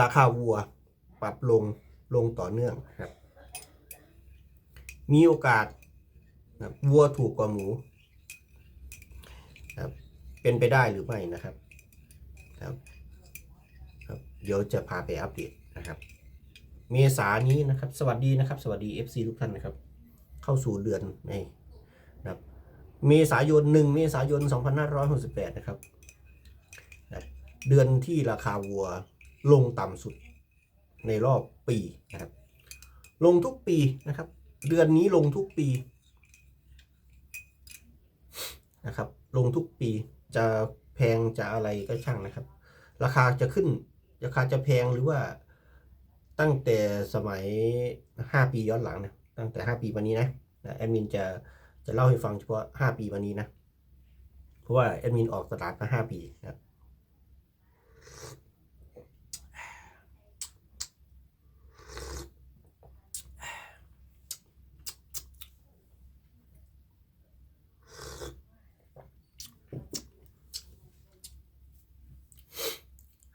ราคาวัวปรับลงลงต่อเนื่องครับ มีโอกาสนะครับวัวถูกกว่าหมูครับเป็นไปได้หรือไม่นะครับครับครับ เดี๋ยวจะพาไปอัปเดตนะครับ เมษานี้นะครับ สวัสดีนะครับ สวัสดี FC ทุกท่านนะครับ เข้าสู่เดือนในนะครับ เมษายน1เมษายน 2568 นะครับนะเดือนที่ราคาวัว ลงต่ำสุดในรอบปีนะครับ ลงทุกปีนะครับ เดือนนี้ลงทุกปีนะครับ ลงทุกปีจะแพงจะอะไรก็ช่างนะครับ ราคาจะขึ้น ราคาจะแพงหรือว่าตั้งแต่สมัย 5 ปีย้อนหลังนะตั้งแต่ 5 ปีมานี้นะนะแอดมินจะจะเล่าให้ฟังเฉพาะ 5 ปีมานี้นะ เพราะว่าแอดมินออกตลาดมา 5 ปีนะครับ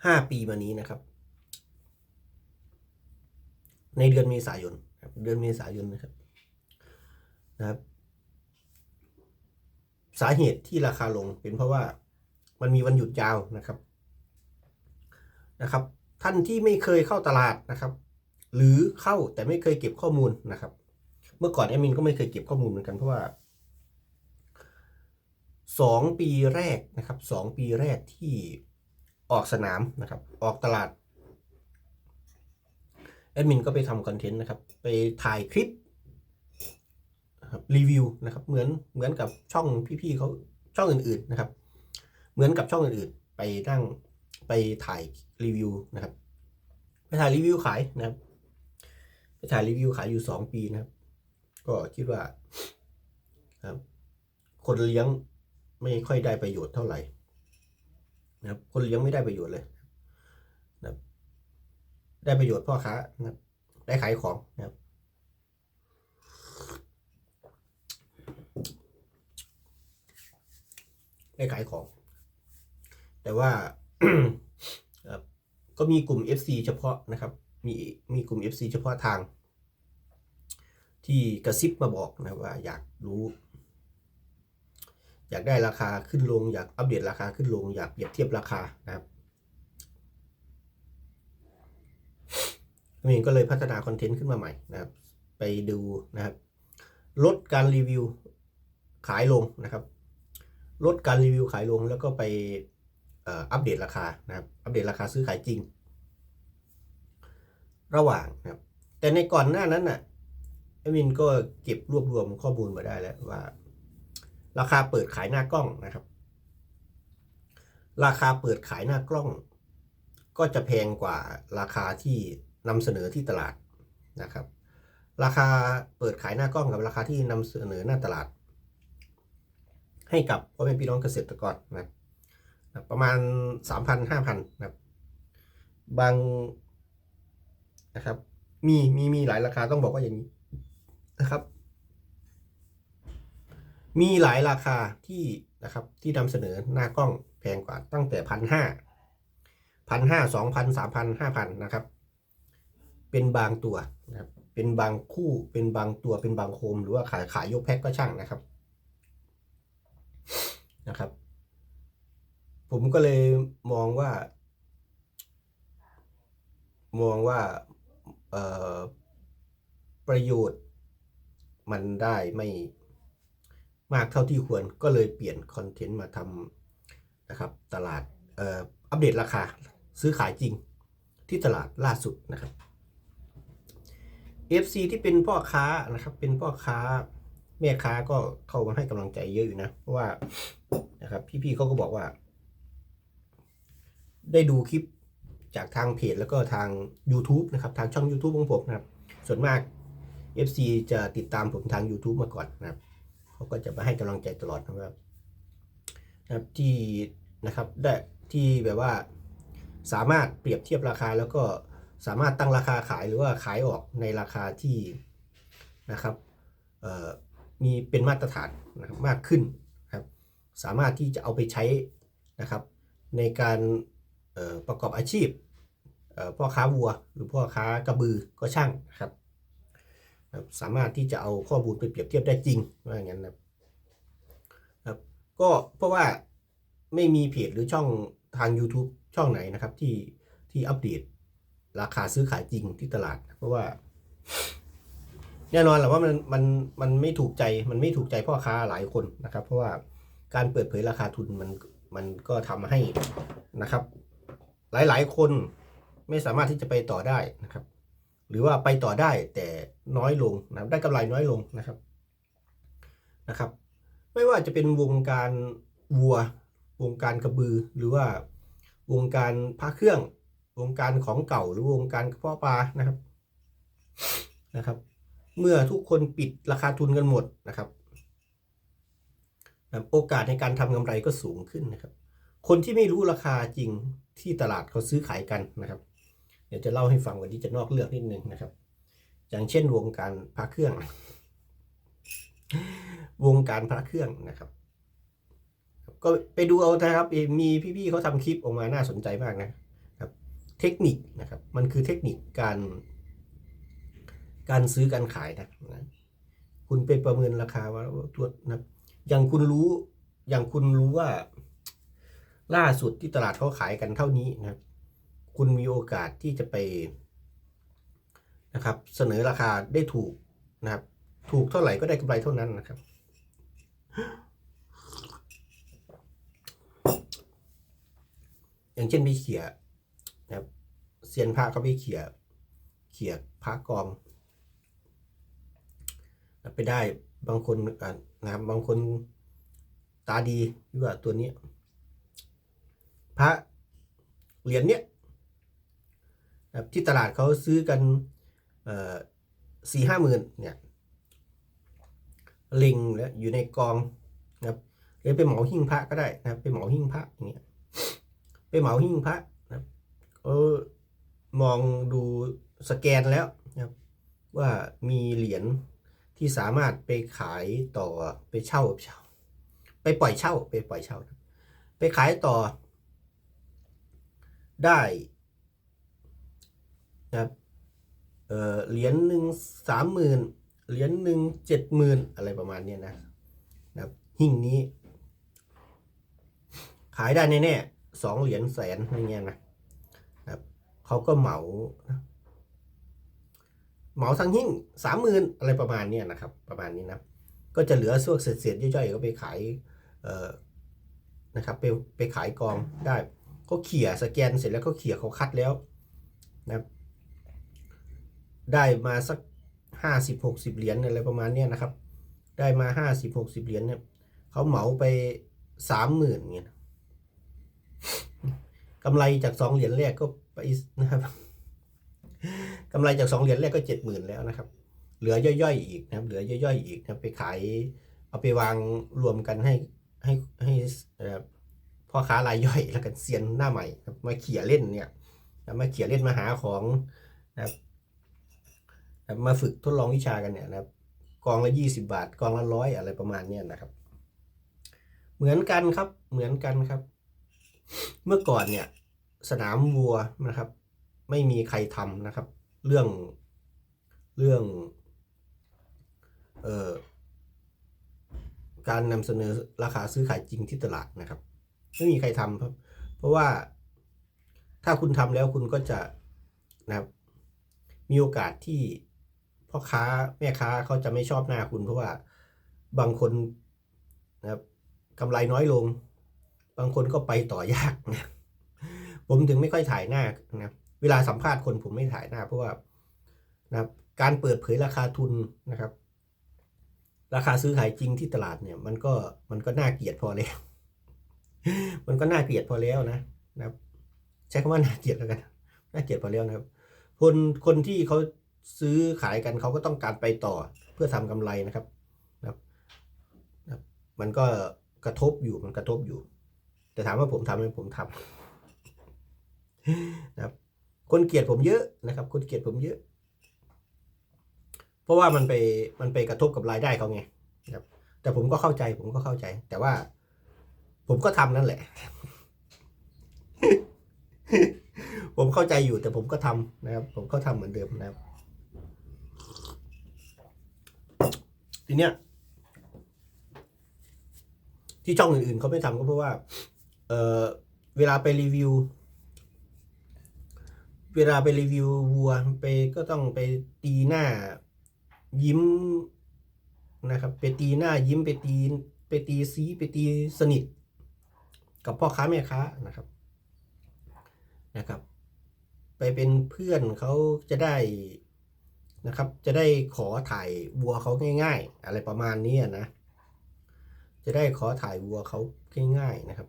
ห้าปีมานี้นะครับ ในเดือนเมษายนครับเดือนเมษายนนะครับนะครับ สาเหตุที่ราคาลงเป็นเพราะว่ามันมีวันหยุดยาวนะครับนะครับ ท่านที่ไม่เคยเข้าตลาดนะครับ หรือเข้าแต่ไม่เคยเก็บข้อมูลนะครับ เมื่อก่อนแอดมินก็ไม่เคยเก็บข้อมูลเหมือนกันเพราะว่าสองปีแรกนะครับสองปีแรกที่ ออกสนามนะครับ ออกตลาดแอดมินก็ไปทำคอนเทนต์นะครับ ไปถ่ายคลิปรีวิวนะครับ เหมือนเหมือนกับช่องพี่ๆเขาช่องอื่นๆนะครับ เหมือนกับช่องอื่นๆ ไปนั่งไปถ่ายรีวิวนะครับ ไปถ่ายรีวิวขายนะครับ ไปถ่ายรีวิวขายอยู่สองปีนะครับ ก็คิดว่าครับคนเลี้ยงไม่ค่อยได้ประโยชน์เท่าไหร่ นะครับคนเลี้ยงไม่ได้ประโยชน์เลยนะครับได้ประโยชน์พ่อค้านะครับได้ขายของนะครับได้ขายของ แต่ว่าก็มีกลุ่ม FC เฉพาะนะครับ มีมีกลุ่ม FC เฉพาะทาง ที่กระซิบมาบอกนะว่าอยากรู้ อยากได้ราคาขึ้นลง อยากอัปเดตราคาขึ้นลง อยากเปรียบเทียบราคานะครับผมเองก็เลยพัฒนาคอนเทนต์ขึ้นมาใหม่นะครับ ไปดูนะครับ ลดการรีวิวขายลงนะครับ ลดการรีวิวขายลงแล้วก็ไปอัปเดตราคานะครับ อัปเดตราคาซื้อขายจริง ระหว่างนะครับ แต่ในก่อนหน้านั้นน่ะแอมินก็เก็บรวบรวมข้อมูลมาได้แล้วว่า ราคาเปิดขายหน้ากล้องนะครับ ราคาเปิดขายหน้ากล้อง ก็จะแพงกว่าราคาที่นำเสนอที่ตลาดนะครับ ราคาเปิดขายหน้ากล้องกับราคาที่นำเสนอหน้าตลาด ให้กับพ่อแม่พี่น้องเกษตรกรนะครับประมาณสามพันห้าพันนะครับบางนะครับ มีมีมีหลายราคาต้องบอกว่าอย่างนี้นะครับ มีหลายราคาที่นะครับที่นำเสนอหน้ากล้องแพงกว่าตั้งแต่พันห้าพันห้าสองพันสามพันห้าพันนะครับ เป็นบางตัวนะครับเป็นบางคู่เป็นบางตัวเป็นบางโคม หรือว่าขายขายยกแพ็คก็ช่างนะครับนะครับ ผมก็เลยมองว่า มองว่าเออประโยชน์มันได้ไม่ มากเท่าที่ควรก็เลยเปลี่ยนคอนเทนต์มาทำนะครับตลาดอัปเดตราคาซื้อขายจริงที่ตลาดล่าสุดนะครับ FC ที่เป็นพ่อค้านะครับเป็นพ่อค้าแม่ค้าก็เข้ามาให้กำลังใจเยอะอยู่นะเพราะว่านะครับพี่ๆเขาก็บอกว่า ได้ดูคลิปจากทางเพจแล้วก็ทาง YouTube นะครับทางช่อง YouTube ของผมนะครับ ส่วนมาก FC จะติดตามผมทาง YouTube มาก่อนนะครับ เขาก็จะมาให้กำลังใจตลอดนะครับนะครับที่นะครับได้ที่แบบว่าสามารถเปรียบเทียบราคาแล้วก็สามารถตั้งราคาขายหรือว่าขายออกในราคาที่นะครับมีเป็นมาตรฐานนะครับมากขึ้นครับสามารถที่จะเอาไปใช้นะครับในการประกอบอาชีพพ่อค้าวัวหรือพ่อค้ากระบือก็ช่างครับ สามารถที่จะเอาข้อมูลไปเปรียบเทียบได้จริงว่าอย่างนั้นนะครับก็เพราะว่าไม่มีเพจหรือช่องทาง YouTube ช่องไหนนะครับที่ที่อัปเดตราคาซื้อขายจริงที่ตลาด เพราะว่า แน่นอนแหละว่ามันมันมันไม่ถูกใจมันไม่ถูกใจพ่อค้าหลายคนนะครับ เพราะว่าการเปิดเผยราคาทุนมันมันก็ทำให้นะครับ หลายๆ คนไม่สามารถที่จะไปต่อได้นะครับ หรือว่าไปต่อได้แต่น้อยลงนะได้กำไรน้อยลงนะครับนะครับ ไม่ว่าจะเป็นวงการวัว วงการกระบือ หรือว่าวงการพระเครื่อง วงการของเก่าหรือวงการกระเพาะปลานะครับนะครับ เมื่อทุกคนปิดราคาทุนกันหมดนะครับโอกาสในการทำกำไรก็สูงขึ้นนะครับ คนที่ไม่รู้ราคาจริงที่ตลาดเขาซื้อขายกันนะครับ เดี๋ยวจะเล่าให้ฟังวันนี้จะนอกเรื่องนิดนึงนะครับ อย่างเช่นวงการพระเครื่อง วงการพระเครื่องนะครับ ก็ไปดูเอานะครับ มีพี่ๆเขาทำคลิปออกมาน่าสนใจมากนะครับ เทคนิคนะครับ มันคือเทคนิคการ การซื้อการขายนะนะคุณไปประเมินราคาว่าตัวนะครับอย่างคุณรู้ อย่างคุณรู้ว่า ล่าสุดที่ตลาดเขาขายกันเท่านี้นะครับ คุณมีโอกาสที่จะไปนะครับเสนอราคาได้ถูกนะครับ ถูกเท่าไหร่ก็ได้กำไรเท่านั้นนะครับ อย่างเช่นไปเขียนะครับเซียนพระเขาไปเขียเขียพระกองไปได้บางคนนะครับบางคนตาดีที่ว่าตัวนี้ พระเหรียญเนี้ย ที่ตลาดเขาซื้อกันสี่ห้าหมื่นเนี่ยลิงแล้วอยู่ในกองนะครับหรือไปเหมาหิ้งพระก็ได้นะครับไปเหมาหิ้งพระอย่างเงี้ยไปเหมาหิ้งพระนะครับเออมองดูสแกนแล้วนะครับว่ามีเหรียญที่สามารถไปขายต่อไปเช่าเช่า ไปปล่อยเช่าไปปล่อยเช่า ไปขายต่อได้ นะครับเออเหรียญหนึ่งสามหมื่นเหรียญหนึ่งเจ็ดหมื่นอะไรประมาณนี้นะนะครับหิ่งนี้ ขายได้แน่ๆสองเหรียญแสนอะไรเงี้ยนะครับเขาก็เหมาเหมาทั้งหิ่งสามหมื่นอะไรประมาณนี้นะครับ ประมาณนี้นะก็จะเหลือส่วนเศษๆย่อยๆก็ไปขายเออนะครับไปไปขายกองได้เขาเขี่ยสแกนเสร็จแล้วเขาเขี่ยเขาคัดแล้วนะครับ ได้มาสักห้าสิบหกสิบเหรียญอะไรประมาณเนี้ยนะครับ ได้มาห้าสิบหกสิบเหรียญเนี่ยเขาเหมาไปสามหมื่นเงี้ยกำไรจากสองเหรียญแรกก็ไปนะครับกำไรจากสองเหรียญแรกก็เจ็ดหมื่นแล้วนะครับ เหลือย่อยๆอีกนะครับ เหลือย่อยๆอีกนะไปขายเอาไปวางรวมกันให้ให้ให้พ่อค้ารายย่อยแล้วกันเซียนหน้าใหม่มาเขี่ยเล่นเนี่ยมาเขี่ยเล่นมาหาของนะครับ มาฝึกทดลองวิชากันเนี่ยนะครับกองละยี่สิบาท กองละร้อยอะไรประมาณเนี้ยนะครับ เหมือนกันครับเหมือนกันครับ เมื่อก่อนเนี่ยสนามวัวนะครับ ไม่มีใครทำนะครับ เรื่องเรื่องเอ่อการนำเสนอราคาซื้อขายจริงที่ตลาดนะครับ ไม่มีใครทำครับ เพราะว่าถ้าคุณทำแล้วคุณก็จะนะครับมีโอกาสที่ พ่อค้าแม่ค้าเขาจะไม่ชอบหน้าคุณเพราะว่าบางคนนะครับกำไรน้อยลง บางคนก็ไปต่อยากนะผมถึงไม่ค่อยถ่ายหน้านะเวลาสัมภาษณ์คนผมไม่ถ่ายหน้า เพราะว่านะครับการเปิดเผยราคาทุนนะครับ ราคาซื้อขายจริงที่ตลาดเนี่ย มันก็มันก็น่าเกลียดพอแล้ว มันก็น่าเกลียดพอแล้วนะนะครับใช้คำว่าน่าเกลียดแล้วกันน่าเกลียดพอแล้วนะครับ คนคนที่เขา ซื้อขายกันเขาก็ต้องการไปต่อเพื่อทำกำไรนะครับนะครับนะมันก็กระทบอยู่มันกระทบอยู่ แต่ถามว่าผมทำไหมผมทำนะครับ คนเกลียดผมเยอะนะครับ คนเกลียดผมเยอะ เพราะว่ามันไปมันไปกระทบกับรายได้เขาไงนะครับ แต่ผมก็เข้าใจ ผมก็เข้าใจ แต่ว่า ผมก็ทำนั่นแหละผผมเข้าใจอยู่แต่ผมก็ทำนะครับ ผมก็ทำเหมือนเดิมนะครับ ทีเนี้ยที่ช่องอื่นๆเขาไม่ทำก็เพราะว่า เออเวลาไปรีวิว เวลาไปรีวิววัวไปก็ต้องไปตีหน้ายิ้มนะครับ ไปตีหน้ายิ้มไปตีไปตีซีไปตีสนิท กับพ่อค้าแม่ค้านะครับนะครับ ไปเป็นเพื่อนเขาจะได้ นะครับ จะได้ขอถ่ายวัวเขาง่าย ๆ อะไรประมาณนี้นะ จะได้ขอถ่ายวัวเขาง่ายๆนะครับ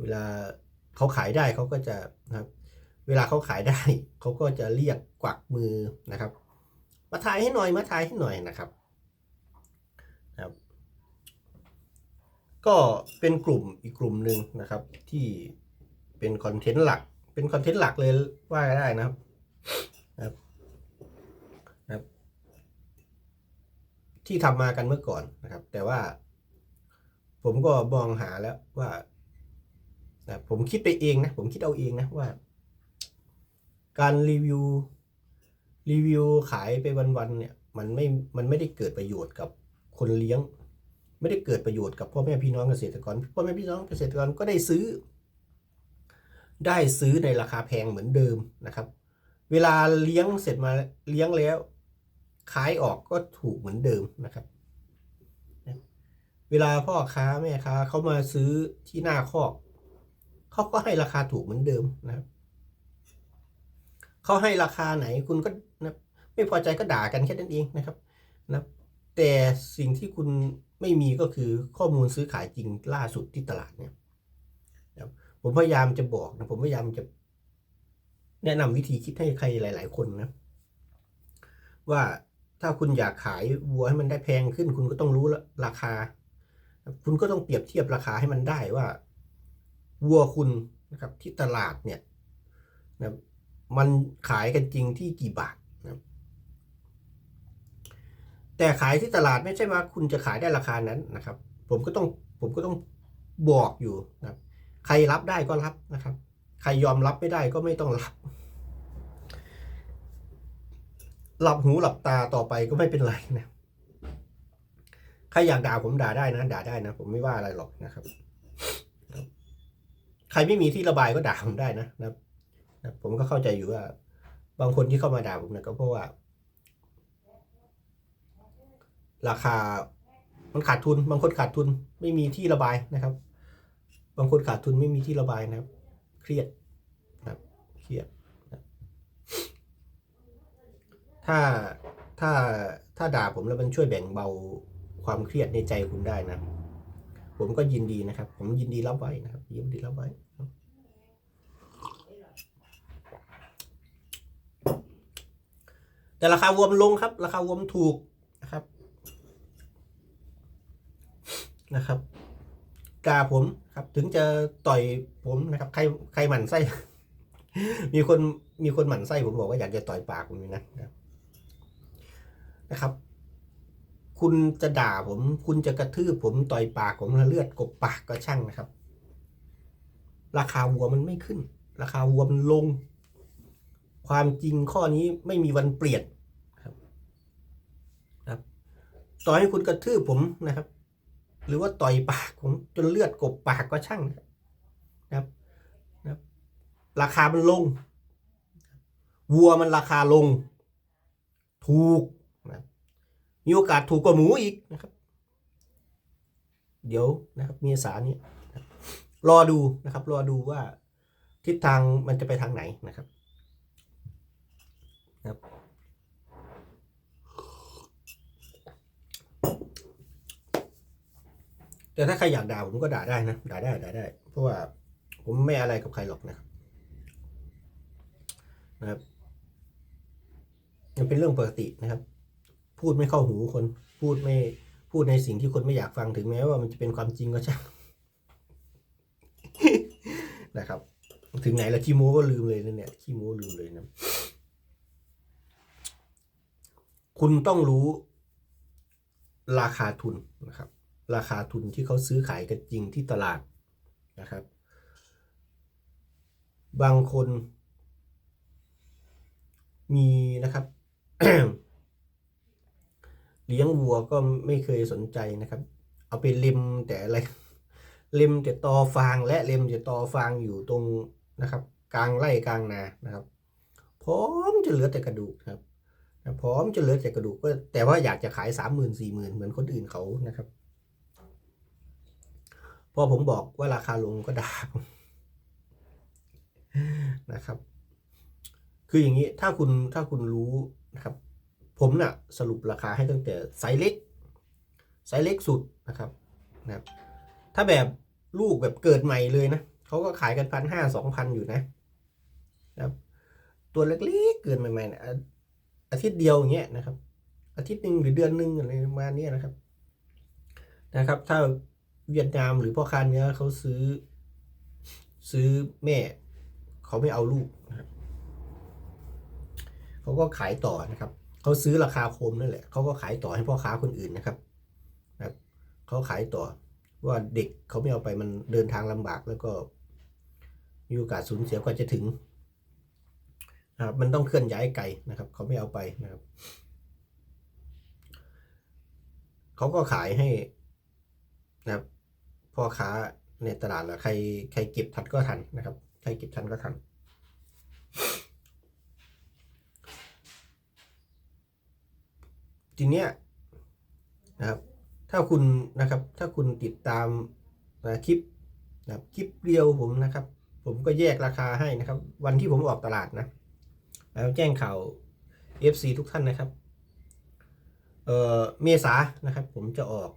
เวลาเขาขายได้เขาก็จะนะครับ เวลาเขาขายได้เขาก็จะเรียกกวักมือนะครับ มาถ่ายให้หน่อยมาถ่ายให้หน่อยนะครับนะครับ ก็เป็นกลุ่มอีกกลุ่มหนึ่งนะครับ ที่เป็นคอนเทนต์หลัก เป็นคอนเทนต์หลักเลยว่าได้นะครับนะครับ ที่ทำมากันเมื่อก่อนนะครับ แต่ว่า ผมก็มองหาแล้วว่าผมคิดไปเองนะ ผมคิดเอาเองนะว่า การรีวิวรีวิวขายไปวันๆเนี่ยมันไม่ มันไม่ได้เกิดประโยชน์กับคนเลี้ยง ไม่ได้เกิดประโยชน์กับพ่อแม่พี่น้องเกษตรกรพ่อแม่พี่น้องเกษตรกรก็ได้ซื้อ ได้ซื้อในราคาแพงเหมือนเดิมนะครับ เวลาเลี้ยงเสร็จมาเลี้ยงแล้ว ขายออกก็ถูกเหมือนเดิมนะครับ เวลาพ่อค้าแม่ค้าเขามาซื้อที่หน้าคอกเขาก็ให้ราคาถูกเหมือนเดิมนะครับเขาให้ราคาไหนคุณก็นะไม่พอใจก็ด่ากันแค่นั้นเองนะครับนะแต่สิ่งที่คุณไม่มีก็คือข้อมูลซื้อขายจริงล่าสุดที่ตลาดเนี่ยนะผมพยายามจะบอกนะผมพยายามจะแนะนำวิธีคิดให้ใครหลาย ๆ คนนะว่า ถ้าคุณอยากขายวัวให้มันได้แพงขึ้น คุณก็ต้องรู้ราคา คุณก็ต้องเปรียบเทียบราคาให้มันได้ว่าวัวคุณนะครับที่ตลาดเนี่ยนะมันขายกันจริงที่กี่บาทนะครับแต่ขายที่ตลาดไม่ใช่ว่าคุณจะขายได้ราคานั้นนะครับ ผมก็ต้องผมก็ต้องบอกอยู่นะครับใครรับได้ก็รับนะครับ ใครยอมรับไม่ได้ก็ไม่ต้องรับ หลับหูหลับตาต่อไปก็ไม่เป็นไรนะใครอยากด่าผมด่าได้นะด่าได้นะ ผมไม่ว่าอะไรหรอกนะครับ ใครไม่มีที่ระบายก็ด่าผมได้นะนะนะผมก็เข้าใจอยู่ว่า บางคนที่เข้ามาด่าผมเนี่ยก็เพราะว่า ราคามันขาดทุน บางคนขาดทุน ไม่มีที่ระบายนะครับ บางคนขาดทุนไม่มีที่ระบายนะครับ เครียดนะครับเครียดนะ ถ้าถ้าถ้าด่าผมแล้วมันช่วยแบ่งเบาความเครียดในใจคุณได้นะ ผมก็ยินดีนะครับ ผมยินดีรับไว้นะครับยินดีรับไว้แต่ราคาวัวมันลงครับ ราคาวัวมันถูกนะครับนะครับด่าผมครับ ถึงจะต่อยผมนะครับ ใครใครหมั่นไส้ มีคนมีคนหมั่นไส้ผมบอกว่าอยากจะต่อยปากผมอยู่นะ นะครับ คุณจะด่าผม คุณจะกระทืบผมต่อยปากผมล้วเลือดกบปากก็ช่างนะครับ ราคาวัวมันไม่ขึ้น ราคาวัวมันลง ความจริงข้อนี้ไม่มีวันเปลี่ยนครับครับต่อให้คุณกระทืบผมนะครับ หรือว่าต่อยปากผมจนเลือดกบปากก็ช่างนะครับนะครับ ราคามันลงวัวมันราคาลง ถูก มีโอกาสถูกกว่าหมูอีกนะครับ เดี๋ยวนะครับเมีษานี้รอดูนะครับ รอดูว่าทิศทางมันจะไปทางไหนนะครับนะครับ แต่ถ้าใครอยากด่าผมก็ด่าได้นะด่าได้ด่าได้ เพราะว่าผมไม่อะไรกับใครหรอกนะครับนะครับมันเป็นเรื่องปกตินะครับ พูดไม่เข้าหูคนพูดไม่พูดในสิ่งที่คนไม่อยากฟังถึงแม้ว่ามันจะเป็นความจริงก็ช่างนะครับ ถึงไหนแล้วขี้โม้ก็ลืมเลยนะเนี่ยขี้โม้ลืมเลยนะคุณต้องรู้ราคาทุนนะครับ ราคาทุนที่เขาซื้อขายกันจริงที่ตลาดนะครับ บางคนมีนะครับ เลี้ยงวัวก็ไม่เคยสนใจนะครับ เอาไปเล็มแต่อะไรเล็มแต่ตอฟางและเล็มแต่ตอฟางอยู่ตรงนะครับ กลางไร่กลางนานะครับพร้อมจะเหลือแต่กระดูกครับพร้อมจะเหลือแต่กระดูกก็แต่ว่าอยากจะขายสามหมื่นสี่หมื่นเหมือนคนอื่นเขานะครับ พอผมบอกว่าราคาลงก็ด่านะครับ คืออย่างนี้ถ้าคุณถ้าคุณรู้นะครับ ผมน่ะสรุปราคาให้ตั้งแต่ไซส์เล็กไซส์เล็กสุดนะครับนะครับ ถ้าแบบลูกแบบเกิดใหม่เลยนะเขาก็ขายกันพันห้าสองพันอยู่นะนะครับตัวเล็กๆเกินใหม่ๆนะอาทิตย์เดียวอย่างเงี้ยนะครับ อาทิตย์หนึ่งหรือเดือนหนึ่งอะไรประมาณนี้นะครับนะครับ ถ้าเวียดนามหรือพ่อค้าเนื้อเขาซื้อ ซื้อแม่เขาไม่เอาลูกนะครับเขาก็ขายต่อนะครับ เขาซื้อราคาโคมนั่นแหละเขาก็ขายต่อให้พ่อค้าคนอื่นนะครับนะครับเขาขายต่อว่าเด็กเขาไม่เอาไปมันเดินทางลำบากแล้วก็มีโอกาสสูญเสียกว่าจะถึงนะครับมันต้องเคลื่อนย้ายไกลนะครับ เขาไม่เอาไปนะครับเขาก็ขายให้นะครับพ่อค้าในตลาดแล้วใครใครเก็บทันก็ทันนะครับ ใครเก็บทันก็ทัน ทีเนี้ยนะครับถ้าคุณนะครับถ้าคุณติดตามนะคลิปนะคลิปเรียวผมนะครับ ผมก็แยกราคาให้นะครับ วันที่ผมออกตลาดนะแล้วแจ้งข่าว FC ทุกท่านนะครับเอ่อเมษานะครับ ผมจะออก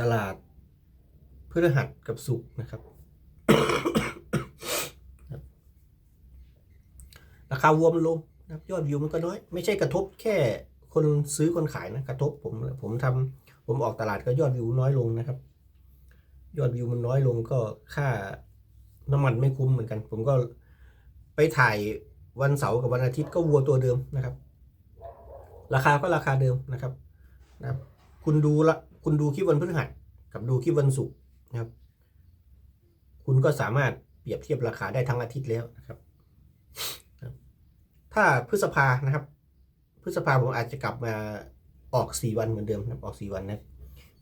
ตลาดพฤหัสกับศุกร์นะครับ ราคาวัวมันลง นะครับยอดวิวมันก็น้อย ไม่ใช่กระทบแค่คนซื้อคนขายนะกระทบผมผมทำผมออกตลาดก็ยอดวิวน้อยลงนะครับ ยอดวิวมันน้อยลงก็ค่าน้ำมันไม่คุ้มเหมือนกัน ผมก็ไปถ่ายวันเสาร์กับวันอาทิตย์ก็วัวตัวเดิมนะครับ ราคาก็ราคาเดิมนะครับนะครับ คุณดูละคุณดูคลิปวันพฤหัสกับดูคลิปวันศุกร์นะครับ คุณก็สามารถเปรียบเทียบราคาได้ทั้งอาทิตย์แล้วนะครับ ถ้าพฤษภานะครับ พฤษภาผมอาจจะกลับมาออกสี่วันเหมือนเดิมนะออกสี่วันนะ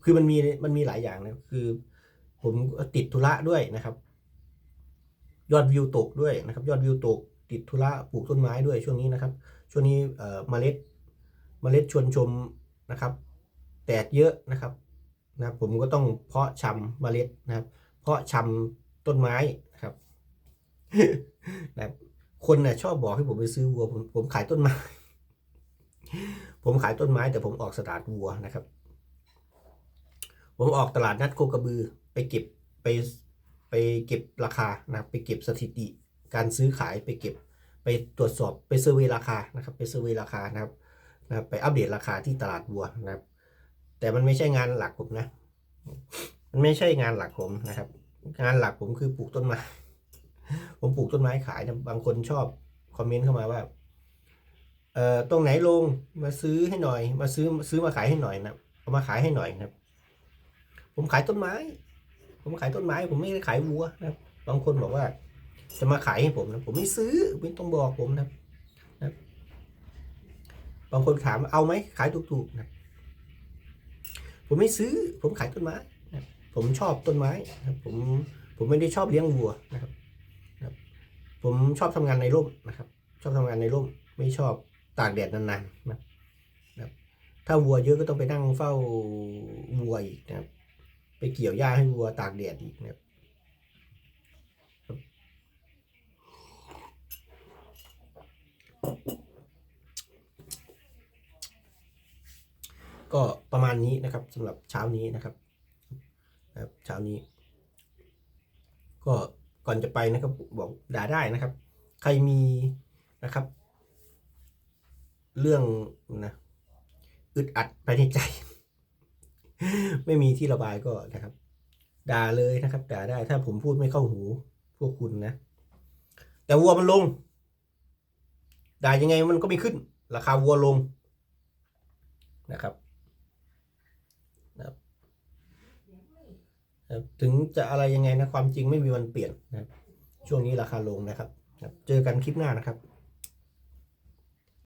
คือมันมีมันมีหลายอย่างนะคือ ผมติดธุระด้วยนะครับ ยอดวิวตกด้วยนะครับ ยอดวิวตก ติดธุระปลูกต้นไม้ด้วยช่วงนี้นะครับ ช่วงนี้เอ่อเมล็ดเมล็ดชวนชมนะครับ แตกเยอะนะครับนะผมก็ต้องเพาะชำเมล็ดนะครับ เพาะชำต้นไม้นะครับนะครับ คนน่ะชอบบอกให้ผมไปซื้อวัวผมผมขายต้นไม้ ผมขายต้นไม้ แต่ผมออกสตาร์ทวัวนะครับ ผมออกตลาดนัดโคกระบือไปเก็บไปไปเก็บราคานะไปเก็บสถิติ การซื้อขายไปเก็บไปตรวจสอบไปเซอร์เวยราคานะครับ ไปเซอร์เวยราคานะครับนะครับไปอัปเดตราคาที่ตลาดวัวนะครับ แต่มันไม่ใช่งานหลักผมนะ มันไม่ใช่งานหลักผมนะครับ งานหลักผมคือปลูกต้นไม้ ผมปลูกต้นไม้ขายนะบางคนชอบคอมเมนต์เข้ามาว่าเอ่อตรงไหนลงมาซื้อให้หน่อย มาซื้อซื้อมาขายให้หน่อยนะเอามาขายให้หน่อยนะครับ ผมขายต้นไม้ ผมขายต้นไม้ ผมไม่ได้ขายวัวนะครับบางคนบอกว่า จะมาขายให้ผมนะผมไม่ซื้อไม่ต้องบอกผมนะบนะบางคนถามเอาไหมขายถูกๆนะผมไม่ซื้อ ผมขายต้นไม้นะผมชอบต้นไม้นะผมผมไม่ได้ชอบเลี้ยงวัวนะครับ ผมชอบทำงานในร่มนะครับ ชอบทำงานในร่ม ไม่ชอบตากแดดนานๆนะครับ ถ้าวัวเยอะก็ต้องไปนั่งเฝ้าวัวอีกนะครับ ไปเกี่ยวหญ้าให้วัวตากแดดอีกนะครับก็ประมาณนี้นะครับสำหรับเช้านี้นะครับเช้านี้ ก็ ก่อนจะไปนะครับบอกด่าได้นะครับ ใครมีนะครับ เรื่องนะอึดอัดภายในใจ ไม่มีที่ระบายก็นะครับ ด่าเลยนะครับ ด่าได้ถ้าผมพูดไม่เข้าหูพวกคุณนะ แต่วัวมันลง ด่ายังไงมันก็ไม่ขึ้น ราคาวัวลงนะครับนะครับนะครับ ถึงจะอะไรยังไงนะความจริงไม่มีวันเปลี่ยนนะครับช่วงนี้ราคาลงนะครับครับ เจอกันคลิปหน้านะครับ